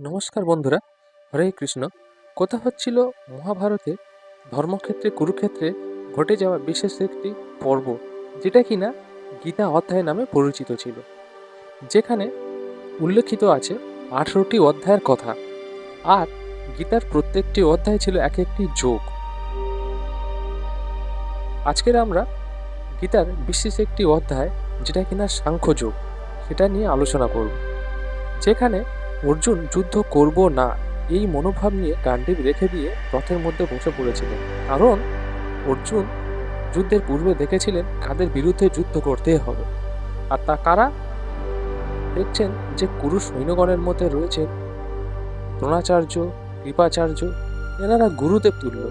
নমস্কার বন্ধুরা, হরে কৃষ্ণ। কথা হচ্ছিল মহাভারতে ধর্মক্ষেত্রে, কুরুক্ষেত্রে ঘটে যাওয়া বিশেষ একটি পর্ব, যেটা কিনা গীতা অধ্যায় নামে পরিচিত ছিল, যেখানে উল্লেখিত আছে আঠেরোটি অধ্যায়ের কথা, আর গীতার প্রত্যেকটি অধ্যায় ছিল এক একটি যোগ। আজকের আমরা গীতার বিশেষ একটি অধ্যায়, যেটা কিনা সাংখ্যযোগ সেটা নিয়ে আলোচনা করব, যেখানে অর্জুন যুদ্ধ করব না, এই মনোভাব নিয়ে গান্ডীব রেখে দিয়ে রথের মধ্যে বসে পড়েছিলেন। কারণ অর্জুন যুদ্ধের পূর্বে দেখেছিলেন কাদের বিরুদ্ধে যুদ্ধ করতে হবে। আর তা কারা? দেখছেন যে কুরু সৈন্যগণের মধ্যে রয়েছেন দ্রোণাচার্য, কৃপাচার্য, এনারা গুরুদেব তুল্য।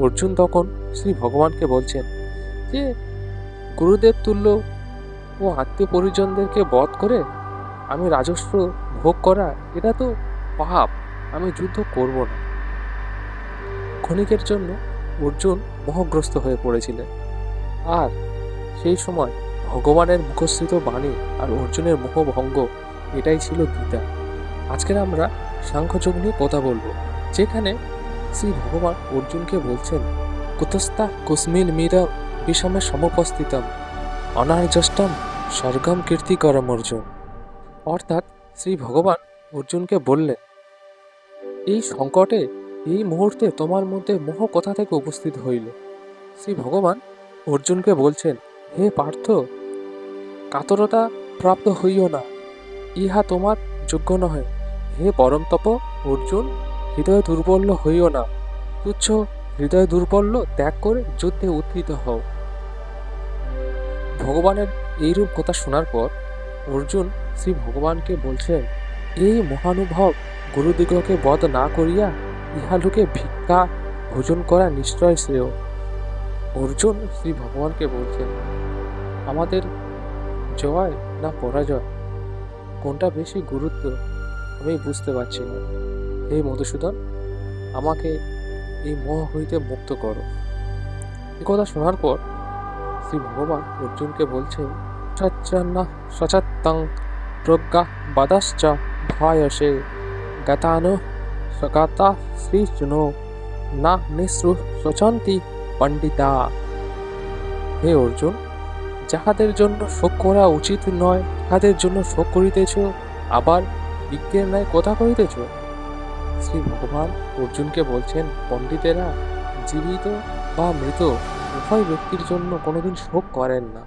অর্জুন তখন শ্রী ভগবানকে বলছেন যে, গুরুদেব তুল্য ও আত্মীয় পরিজনদেরকে বধ করে আমি রাজস্ব ভোগ করা, এটা তো পাপ। আমি যুদ্ধ করব না। ক্ষণিকের জন্য অর্জুন মোহগ্রস্ত হয়ে পড়েছিলেন। আর সেই সময় ভগবানের মুখস্থিত বাণী আর অর্জুনের মোহভঙ্গ, এটাই ছিল গীতা। আজকের আমরা সাংখ্যযোগ নিয়ে কথা বলব, যেখানে শ্রী ভগবান অর্জুনকে বলছেন কুতস্তা কুসমিন মীরা বিষমে সমপস্থিতম, অনার্যষ্টম স্বর্গম কীর্তিকরম অর্জুন। অর্থাৎ শ্রী ভগবান অর্জুনকে বললেন, এই সংকটে এই মুহূর্তে তোমার মধ্যে মোহ কোথা থেকে উপস্থিত হইল? শ্রী ভগবান অর্জুনকে বলছেন, হে পার্থ, কাতরতা প্রাপ্ত হইও না, ইহা তোমার যোগ্য নহে। হে পরম তপ অর্জুন, হৃদয় দুর্বল্য হইও না। তুচ্ছ হৃদয় দুর্বল্য ত্যাগ করে যুদ্ধে উত্থিত হও। ভগবানের এইরূপ কথা শোনার পর অর্জুন শ্রী ভগবানকে বলছেন, এই মহানুভব গুরুদিগকে বধ না করিয়া ইহালোকে ভিক্ষা ভোজন করা নিশ্চয় শ্রেয়। অর্জুন শ্রী ভগবানকে বলছেন, আমাদের জয় না পরাজয়? কোনটা বেশি গুরুত্ব? আমি বুঝতে পারছি না। এই মধুসূদন, আমাকে এই মোহ হইতে মুক্ত করো। এ কথা শোনার পর শ্রী ভগবান অর্জুনকে বলছেন সচ্চন্ন সচত্তং প্রজ্ঞা বাদাশ্চ ভায়সে গতানো সগাতা শ্রীচুনো না নিঃশ্রু শোচন্তি পণ্ডিতা হে অর্জুন, যাহাদের জন্য শোক করা উচিত নয়, তাহাদের জন্য শোক করিতেছ, আবার বিজ্ঞের ন্যায় কথা করিতেছ শ্রী ভগবান অর্জুনকে বলছেন, পণ্ডিতেরা, জীবিত বা মৃত, উভয় ব্যক্তির জন্য কোনোদিন শোক করেন না।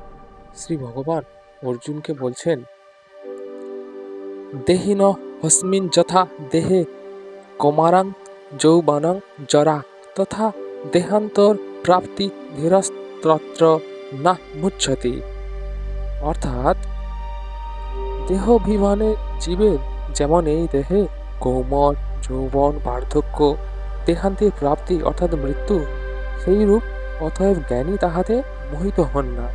শ্রী ভগবান অর্জুনকে বলছেন দেহিন হস্মিন যথা দেহে কমারাং যৌবনং জরা তথা দেহান্তর প্রাপ্তি ধীরস্তত্র না মুচ্ছতি। অর্থাৎ দেহাভিমানে জীবের যেমন এই দেহে কৌমর যৌবন, বার্ধক্য, দেহান্তের প্রাপ্তি অর্থাৎ মৃত্যু সেই রূপ অতএব জ্ঞানী তাহাতে মোহিত হন না।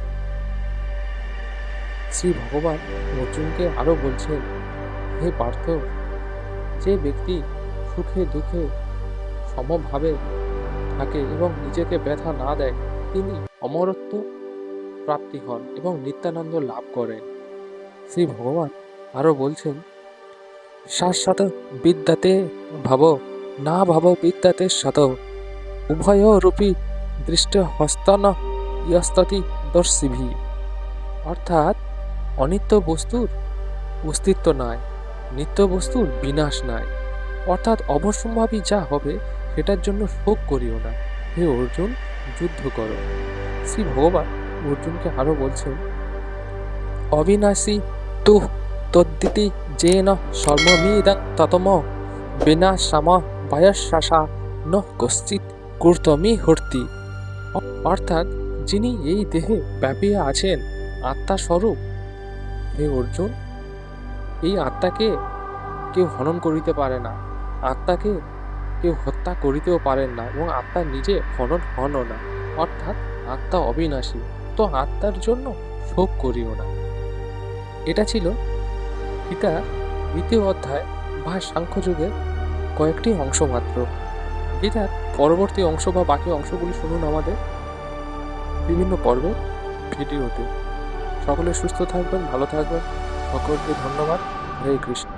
শ্রী ভগবান অর্জুনকে আরও বলছেন হে পার্থ, যে ব্যক্তি সুখে দুঃখে সমভাবে থাকে এবং নিজেকে ব্যথা না দেয়, তিনি অমরত্ব প্রাপ্তি হন এবং নিত্যানন্দ লাভ করেন। শ্রী ভগবান আরও বলছেন, শাশ্বত বিদ্যাতে ভাব, না ভাব বিদ্যাতে শত। উভয় রূপী দৃষ্ট হস্তন ইয়স্ততি দর্শিভি। অর্থাৎ অনিত্য বস্তুর অস্তিত্ব নাই। নিত্য বস্তুর বিনাশ নাই। অর্থাৎ অবশ্যম্ভাবী যা হবে, সেটার জন্য শোক করিও না। হে অর্জুন, যুদ্ধ করো। শ্রী ভগবান অর্জুনকে আরও বলছেন, অবিনাশী তু তদ্দিতি যেন সর্বমিদং ততম বিনাশাম বয়শ্বাসা ন কশ্চিৎ কূর্তমি হর্তি। অর্থাৎ যিনি এই দেহে ব্যাপিয়া আছেন আত্মা স্বরূপ হে অর্জুন এই আত্মাকে কেউ হনন করিতে পারে না। আত্মাকে কেউ হত্যা করিতেও পারেন না এবং আত্মা নিজে হনন হনও না। অর্থাৎ আত্মা অবিনাশী। তো আত্মার জন্য শোক করিও না। এটা ছিল গীতা দ্বিতীয় অধ্যায় বা সাংখ্যযুগের কয়েকটি অংশ মাত্র। গীতার পরবর্তী অংশ বা বাকি অংশগুলি শুনুন আমাদের বিভিন্ন পর্বের ভিডিওতে। সকলে সুস্থ থাকবেন, ভালো থাকবেন। সকলকে ধন্যবাদ। হরে কৃষ্ণ।